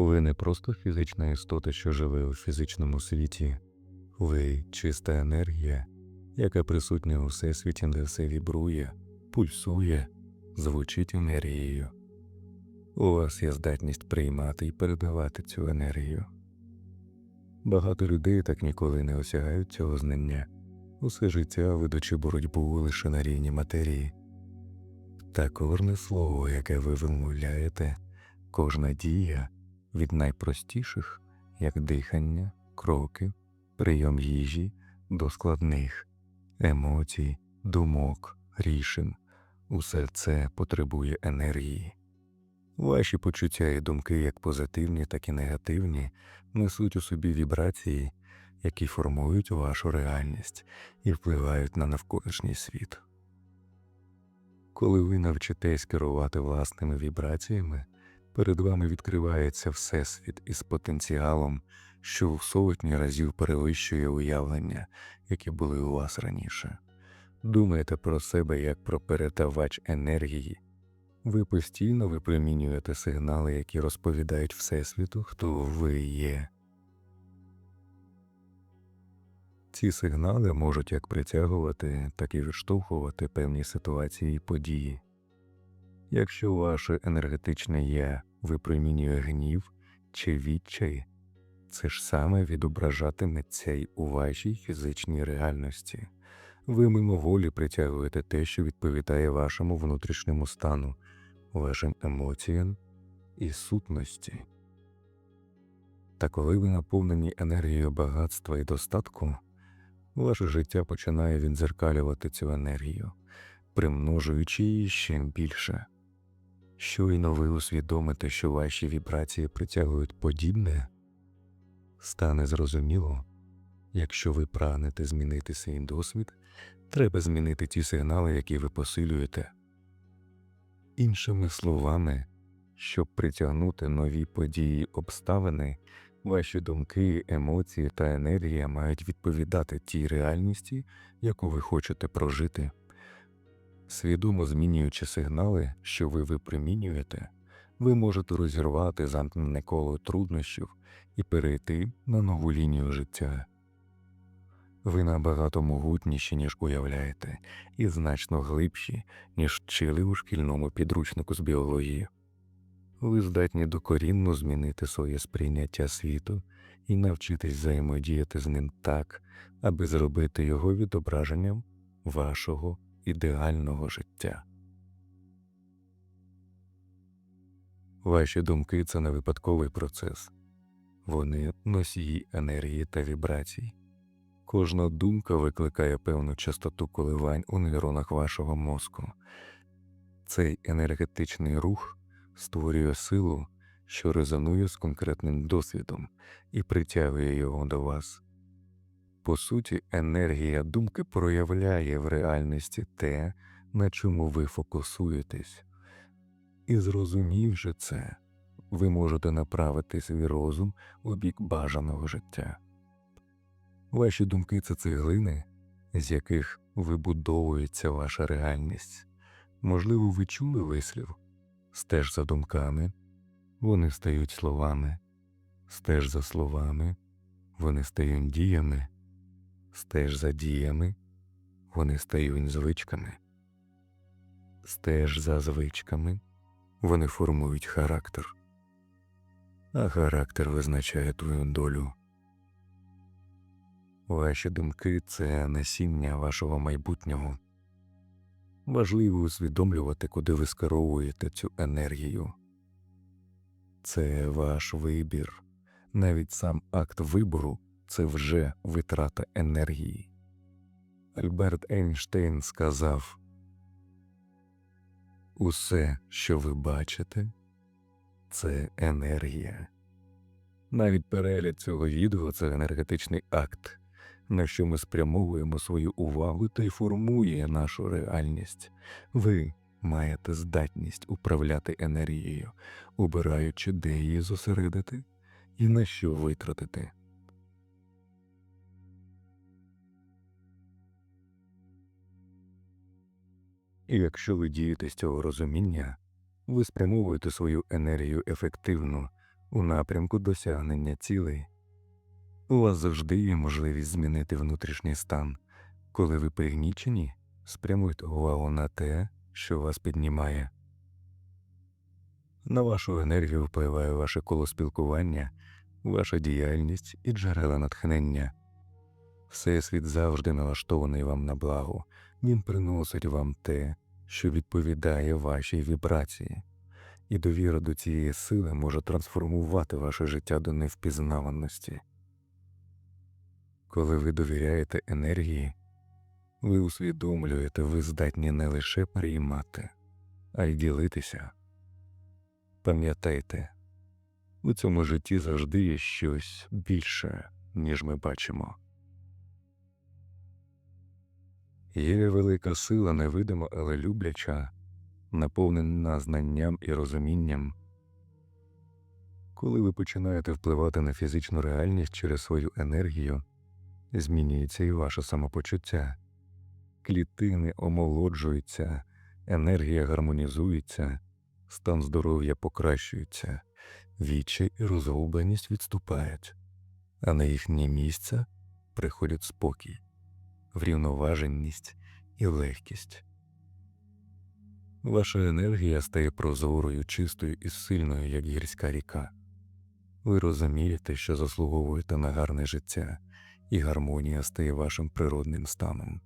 Ви не просто фізична істота, що живе у фізичному світі, ви чиста енергія, яка присутня у всесвіті, де все вібрує, пульсує, звучить енергією. У вас є здатність приймати і передавати цю енергію. Багато людей так ніколи не осягають цього знання, усе життя ведучи боротьбу лише на рівні матерії. Та кожне слово, яке ви вимовляєте, кожна дія від найпростіших, як дихання, кроки, прийом їжі до складних емоцій, думок, рішень, усе це потребує енергії. Ваші почуття і думки, як позитивні, так і негативні, несуть у собі вібрації, які формують вашу реальність і впливають на навколишній світ. Коли ви навчитесь керувати власними вібраціями, перед вами відкривається Всесвіт із потенціалом, що в сотні разів перевищує уявлення, які були у вас раніше. Думайте про себе як про передавач енергії. Ви постійно випромінюєте сигнали, які розповідають Всесвіту, хто ви є. Ці сигнали можуть як притягувати, так і відштовхувати певні ситуації і події. Якщо ваше енергетичне я випромінює гнів чи відчай, це ж саме відображатиметься й у вашій фізичній реальності. Ви мимоволі притягуєте те, що відповідає вашому внутрішньому стану, вашим емоціям і сутності. Та коли ви наповнені енергією багатства і достатку, ваше життя починає відзеркалювати цю енергію, примножуючи її ще більше. Щойно ви усвідомите, що ваші вібрації притягують подібне, стане зрозуміло, якщо ви прагнете змінити свій досвід, треба змінити ті сигнали, які ви посилюєте. Іншими словами, щоб притягнути нові події обставини, ваші думки, емоції та енергія мають відповідати тій реальності, яку ви хочете прожити. Свідомо змінюючи сигнали, що ви випромінюєте, ви можете розірвати замкнене коло труднощів і перейти на нову лінію життя. Ви набагато могутніші, ніж уявляєте, і значно глибші, ніж вчили у шкільному підручнику з біології. Ви здатні докорінно змінити своє сприйняття світу і навчитись взаємодіяти з ним так, аби зробити його відображенням вашого ідеального життя. Ваші думки це не випадковий процес, вони носії енергії та вібрацій. Кожна думка викликає певну частоту коливань у нейронах вашого мозку. Цей енергетичний рух створює силу, що резонує з конкретним досвідом і притягує його до вас. По суті, енергія думки проявляє в реальності те, на чому ви фокусуєтесь, і зрозумівши це, ви можете направити свій розум у бік бажаного життя. Ваші думки це цеглини, з яких вибудовується ваша реальність. Можливо, ви чули вислів стеж за думками, вони стають словами, стеж за словами, вони стають діями, стеж за діями, вони стають звичками, стеж за звичками, вони формують характер, а характер визначає твою долю. Ваші думки це насіння вашого майбутнього. Важливо усвідомлювати, куди ви скеровуєте цю енергію. Це ваш вибір. Навіть сам акт вибору це вже витрата енергії. Альберт Ейнштейн сказав Усе, що ви бачите, це енергія. Навіть перегляд цього відео це енергетичний акт на що ми спрямовуємо свою увагу та й формує нашу реальність. Ви маєте здатність управляти енергією, обираючи, де її зосередити і на що витратити. І якщо ви дієте з цього розуміння, ви спрямовуєте свою енергію ефективно, у напрямку досягнення цілей. У вас завжди є можливість змінити внутрішній стан. Коли ви пригнічені, спрямуйте увагу на те, що вас піднімає. На вашу енергію впливає ваше коло спілкування, ваша діяльність і джерела натхнення. Всесвіт завжди налаштований вам на благо, він приносить вам те, що відповідає вашій вібрації, і довіра до цієї сили може трансформувати ваше життя до невпізнаваності. Коли ви довіряєте енергії, ви усвідомлюєте, ви здатні не лише приймати, а й ділитися. Пам'ятайте, у цьому житті завжди є щось більше, ніж ми бачимо. Є велика сила невидима, але любляча, наповнена знанням і розумінням. Коли ви починаєте впливати на фізичну реальність через свою енергію, змінюється і ваше самопочуття, клітини омолоджуються, енергія гармонізується, стан здоров'я покращується, відчай і розгубленість відступають, а на їхнє місце приходять спокій, врівноваженість і легкість. Ваша енергія стає прозорою, чистою і сильною, як гірська ріка. Ви розумієте, що заслуговуєте на гарне життя, і гармонія стає вашим природним станом.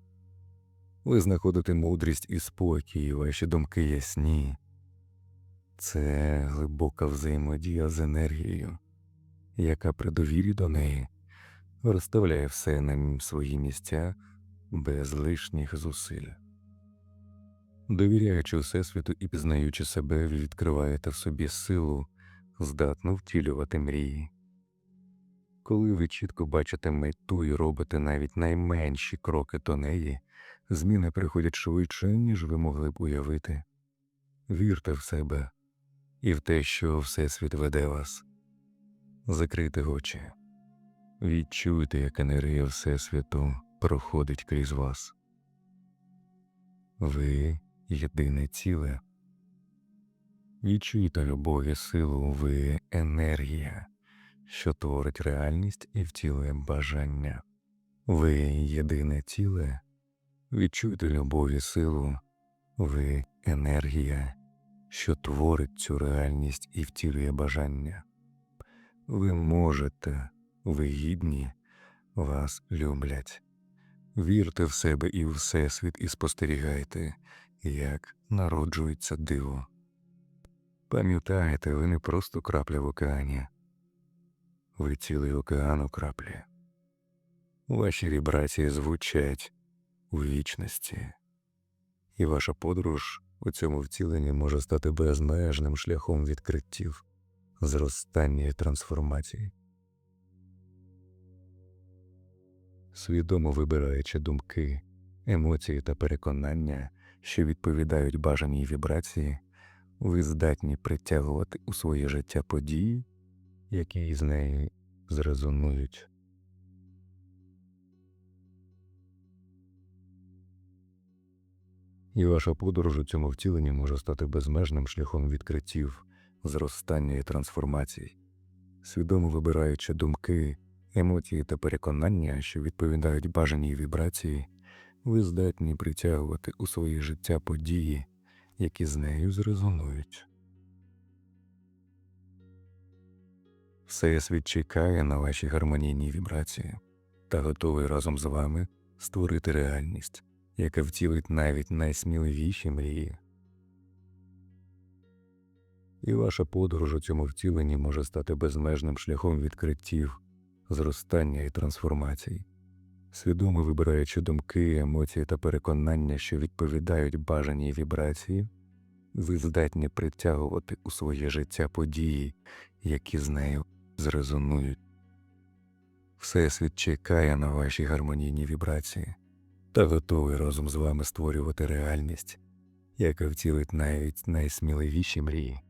Ви знаходите мудрість і спокій, ваші думки ясні. Це глибока взаємодія з енергією, яка при довірі до неї розставляє все на свої місця без лишніх зусиль. Довіряючи Всесвіту і пізнаючи себе, відкриваєте в собі силу, здатну втілювати мрії. Коли ви чітко бачите мету і робите навіть найменші кроки до неї, зміни приходять швидше, ніж ви могли б уявити. Вірте в себе і в те, що Всесвіт веде вас. Закрийте очі, відчуйте, як енергія Всесвіту проходить крізь вас. Ви єдине ціле. Відчуйте любов і силу, ви енергія, що творить реальність і втілює бажання. Ви єдине ціле. Відчуйте любов і силу, ви енергія, що творить цю реальність і втілює бажання. Ви можете, ви гідні, вас люблять. Вірте в себе і Всесвіт і спостерігайте, як народжується диво. Пам'ятайте, ви не просто крапля в океані, ви цілий океан у краплі. Ваші вібрації звучать у вічності, і ваша подорож у цьому втіленні може стати безмежним шляхом відкриттів, зростання і трансформації. Свідомо вибираючи думки, емоції та переконання, що відповідають бажаній вібрації, ви здатні притягувати у своє життя події, які з нею зрезонують. І ваша подорож у цьому втіленні може стати безмежним шляхом відкриттів, зростання і трансформацій, свідомо вибираючи думки, емоції та переконання, що відповідають бажаній вібрації, ви здатні притягувати у своє життя події, які з нею зрезонують. Всесвіт чекає на ваші гармонійні вібрації та готовий разом з вами створити реальність яка втілить навіть найсміливіші мрії. І ваша подорож у цьому втіленні може стати безмежним шляхом відкриттів, зростання і трансформацій, свідомо вибираючи думки, емоції та переконання, що відповідають бажаній вібрації, ви здатні притягувати у своє життя події, які з нею зрезонують. Всесвіт чекає на ваші гармонійні вібрації та готовий разом з вами створювати реальність, яка втілить навіть найсміливіші мрії.